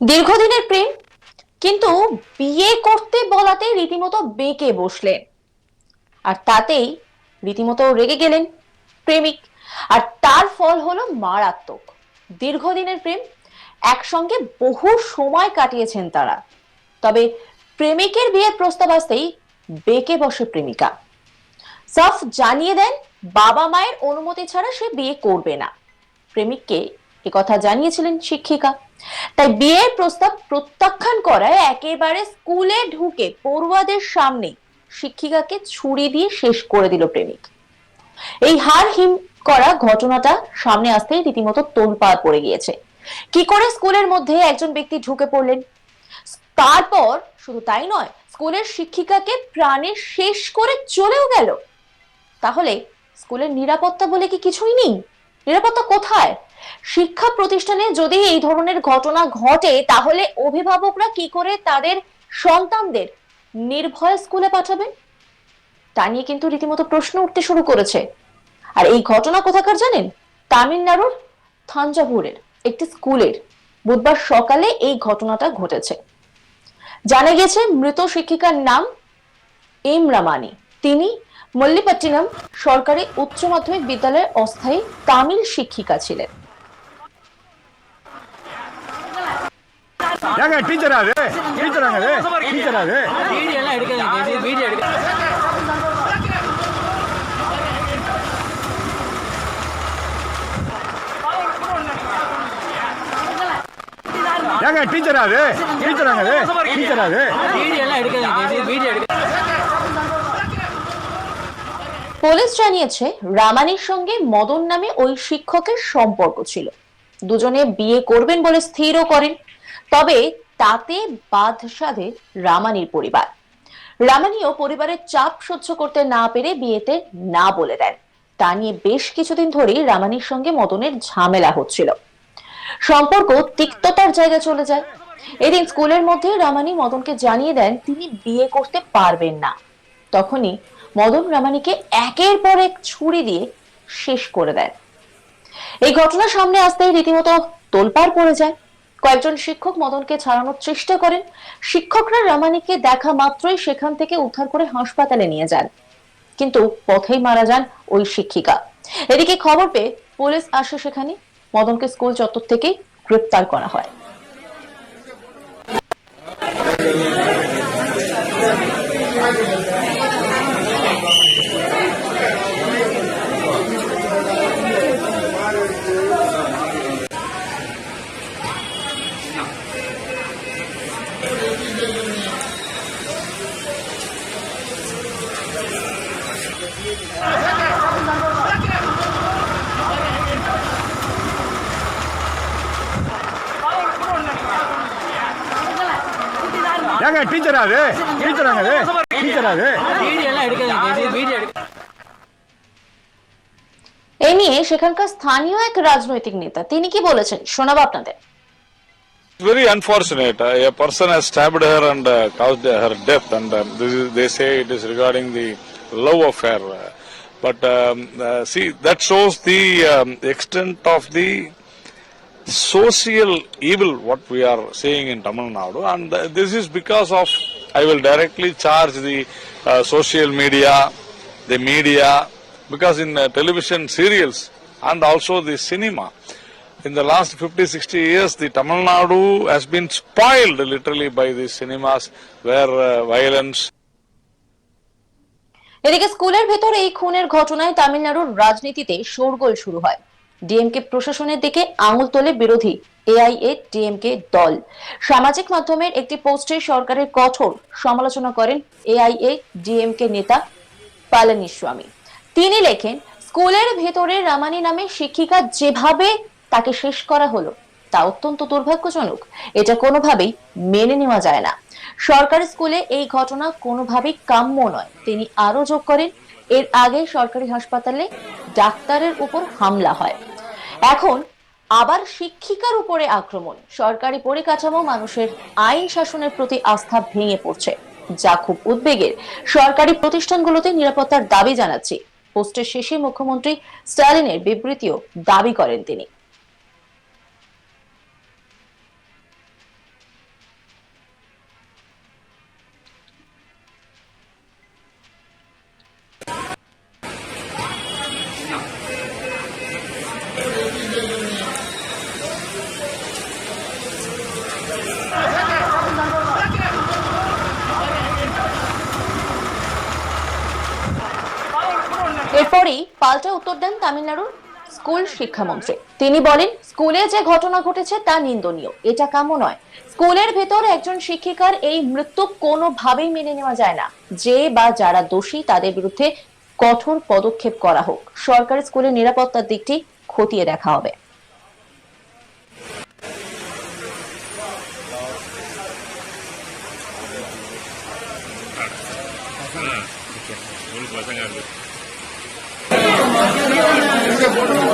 দীর্ঘদিনের প্রেম, কিন্তু বিয়ে করতে বলাতে রীতিমতো বেঁকে বসলেন। আর তাতেই রীতিমতো রেগে গেলেন প্রেমিক। আর তার ফল হলো মারাত্মক। দীর্ঘদিনের প্রেম, একসঙ্গে বহু সময় কাটিয়েছেন তারা। তবে প্রেমিকের বিয়ের প্রস্তাব আসতেই বেঁকে বসে প্রেমিকা। সাফ জানিয়ে দেন, বাবা মায়ের অনুমতি ছাড়া সে বিয়ে করবে না। প্রেমিককে কথা জানিয়েছিলেন শিক্ষিকা। তাই বিয়ের প্রস্তাব প্রত্যাখ্যান করায় একেবারে স্কুলে ঢুকে পড়ুয়াদের সামনে শিক্ষিকাকে ছুরি দিয়ে শেষ করে দিল প্রেমিক। এই হার হিম করা ঘটনাটা সামনে আসতেই রীতিমতো তোলপাড় পড়ে গিয়েছে। কি করে স্কুলের মধ্যে একজন ব্যক্তি ঢুকে পড়লেন? তারপর শুধু তাই নয়, স্কুলের শিক্ষিকাকে প্রাণে শেষ করে চলেও গেল। তাহলে স্কুলের নিরাপত্তা বলে কি কিছুই নেই? নিরাপত্তা কোথায়? শিক্ষা প্রতিষ্ঠানে যদি এই ধরনের ঘটনা ঘটে, তাহলে অভিভাবকরা কি করে তাদের সন্তানদের নির্ভয় স্কুলে পাঠাবেন? তা নিয়ে কিন্তু রীতিমতো প্রশ্ন উঠতে শুরু করেছে। আর এই ঘটনা কোথাকার জানেন? তামিলনাড়ুর থাঞ্জাভুরের, একটি স্কুলের। বুধবার সকালে এই ঘটনাটা ঘটেছে। জানা গেছে, মৃত শিক্ষিকার নাম এম রামানি তিনি মল্লিপট্টিনম সরকারি উচ্চ মাধ্যমিক বিদ্যালয়ের অস্থায়ী তামিল শিক্ষিকা ছিলেন। ஏங்க டீச்சரா அது டீச்சராங்க அது டீச்சரா அது வீடியோ எல்லாம் எடுக்காதீங்க இது வீடியோ எடுக்க ஏங்க டீச்சரா அது டீச்சராங்க அது டீச்சரா அது வீடியோ எல்லாம் எடுக்காதீங்க இது வீடியோ எடுக்க পুলিশ জানিয়েছে রামানির সঙ্গে মদন নামে ওই শিক্ষকের সম্পর্ক ছিল দুজনে বিয়ে করবেন বলে স্থিরও করেন তবে তাতে বাদ সাধে রামানির পরিবার। রামানিও পরিবারের চাপ সহ্য করতে না পেরে বিয়েতে না বলে দেন। তা নিয়ে বেশ কিছুদিন ধরেই রামানির সঙ্গে মদনের ঝামেলা হচ্ছিল। সম্পর্ক তিক্ততার জায়গা চলে যায়। এদিন স্কুলের মধ্যে রামানি মদনকে জানিয়ে দেন, তিনি বিয়ে করতে পারবেন না। তখনই মদন রামানিকে একের পর এক ছুরি দিয়ে শেষ করে দেন। এই ঘটনা সামনে আসতেই রীতিমতো তোলপাড় পড়ে যায়। কয়েকজন শিক্ষক মদনকে ছাড়ানোর চেষ্টা করেন। শিক্ষকরা রামানিকে দেখা মাত্রই সেখান থেকে উদ্ধার করে হাসপাতালে নিয়ে যান। কিন্তু পথেই মারা যান ওই শিক্ষিকা। এদিকে খবর পেয়ে পুলিশ আসে সেখানে। মদনকে স্কুল চত্বর থেকেই গ্রেপ্তার করা হয়। ஏங்க டீச்சரா அது டீச்சராங்க அது டீச்சரா அது வீடியோ எல்லாம் எடுக்காதீங்க இது வீடியோ எடுக்க এ নিয়ে সেখানকার স্থানীয় এক রাজনৈতিক নেতা তিনি কি বলেছেন শোনাবো আপনাদের very unfortunate. Uh, a person has stabbed her and uh, caused her death, and um, this is, they say it is regarding the love affair. Uh, but um, uh, see, that shows the um, extent of the social evil what we are seeing in Tamil Nadu, and uh, this is because of. I will directly charge the uh, social media, the media, because in uh, television serials and also the cinema in the last 50 60 years the tamil nadu has been spoiled literally by the cinemas where uh, violence এদিকে স্কুলের ভেতর এই খুনের ঘটনায় তামিলনাড়ুর রাজনীতিতে শোরগোল শুরু হয়। ডিএমকে প্রশাসনের দিকে আঙুল তোলে বিরোধী এআইএ ডিএমকে দল। সামাজিক মাধ্যমের একটি পোস্টে সরকারের কঠোর সমালোচনা করেন এআইএ ডিএমকে নেতা পালানিস্বামী। তিনি লেখেন, স্কুলের ভেতরে রামানি নামে শিক্ষিকা যেভাবে তাকে শেষ করা হলো, তা অত্যন্ত দুর্ভাগ্যজনক। এটা কোনোভাবেই মেনে নেওয়া যায় না। সরকারি স্কুলে এই ঘটনা কোনোভাবেই কাম্য নয়। তিনি আরও যোগ করেন, এর আগে সরকারি হাসপাতালে ডাক্তারের উপর হামলা হয়। এখন আবার শিক্ষিকার উপরে আক্রমণ। সরকারি পরিকাঠামো মানুষের আইন শাসনের প্রতি আস্থা ভেঙে পড়ছে, যা খুব উদ্বেগের। সরকারি প্রতিষ্ঠানগুলোতে নিরাপত্তার দাবি জানাচ্ছি। পোস্টের শেষে মুখ্যমন্ত্রী স্টালিনের বিবৃতিও দাবি করেন তিনি। পাল্টা উত্তর দেন তামিলনাড়ুর স্কুল শিক্ষামন্ত্রী। তিনি বলেন, স্কুলে যে ঘটনা ঘটেছে তা নিন্দনীয়। এটা কাম্য নয়। স্কুলের ভেতর একজন শিক্ষিকার এই মৃত্যু কোনোভাবেই মেনে নেওয়া যায় না। যে বা যারা দোষী, তাদের বিরুদ্ধে কঠোর পদক্ষেপ করা হোক। সরকারি স্কুলের নিরাপত্তার দিকটি খতিয়ে দেখা হবে। দীর্ঘদিনের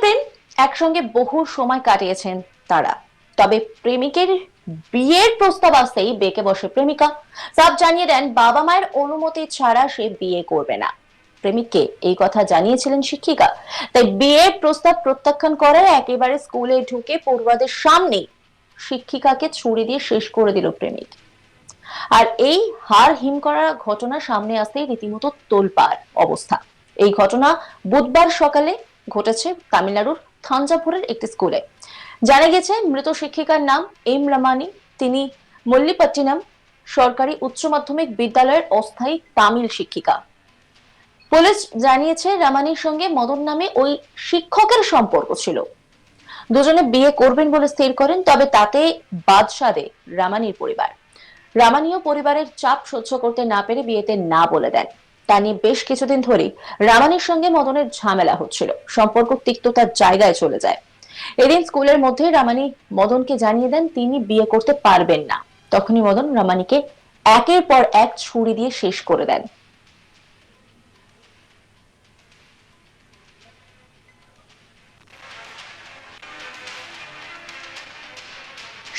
প্রেম একসঙ্গে বহু সময় কাটিয়েছেন তারা। তবে প্রেমিকের বিয়ের প্রস্তাব আসতেই বেঁকে বসে প্রেমিকা। সাব জানিয়ে দেন বাবা মায়ের অনুমতি ছাড়া সে বিয়ে করবে না। প্রেমিককে এই কথা জানিয়েছিলেন শিক্ষিকা। তাই বিয়ের প্রস্তাব প্রত্যাখ্যান করায় একেবারে স্কুলে ঢুকে পড়ুয়াদের সামনে শিক্ষিকাকে ছুরি দিয়ে শেষ করে দিল প্রেমিক। আর এই হার হিম করা ঘটনা সামনে আসতেই রীতিমতো তোলপাড় অবস্থা। এই ঘটনা বুধবার সকালে ঘটেছে তামিলনাড়ুর থাঞ্জাভুরের একটি স্কুলে। জানা গেছে, মৃত শিক্ষিকার নাম এম রামানি। তিনি মল্লিপট্টিনাম সরকারি উচ্চ মাধ্যমিক বিদ্যালয়ের অস্থায়ী তামিল শিক্ষিকা। পুলিশ জানিয়েছে, রামানির সঙ্গে মদন নামে ওই শিক্ষকের সম্পর্ক ছিল। দুজনে বিয়ে করবেন বলে স্থির করেন, তবে তাতে বাদ সাধে রামানির পরিবার। রামানীয় পরিবারের চাপ সহ্য করতে না পেরে বিয়েতে না বলে দেন। তা নিয়ে বেশ কিছুদিন ধরেই রামানির সঙ্গে মদনের ঝামেলা হচ্ছিল। সম্পর্ক তিক্ততার জায়গায় চলে যায়। এদিন স্কুলের মধ্যে রামানি মদনকে জানিয়ে দেন, তিনি বিয়ে করতে পারবেন না। তখনই মদন রামানিকে একের পর এক ছুরি দিয়ে শেষ করে দেন।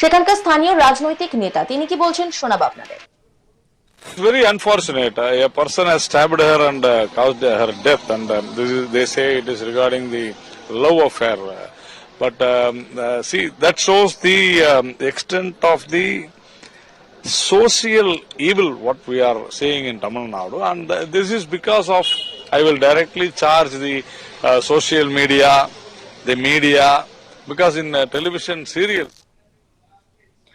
সেখানকার স্থানীয় রাজনৈতিক নেতা তিনি কি বলছেন শোনাব আপনাদের It's very unfortunate. Uh, a person has stabbed her and uh, caused her death, and um, this is, they say it is regarding the love affair. Uh, but um, uh, see, that shows the um, extent of the social evil what we are seeing in Tamil Nadu, and uh, this is because of. I will directly charge the uh, social media, the media, because in uh, television serials.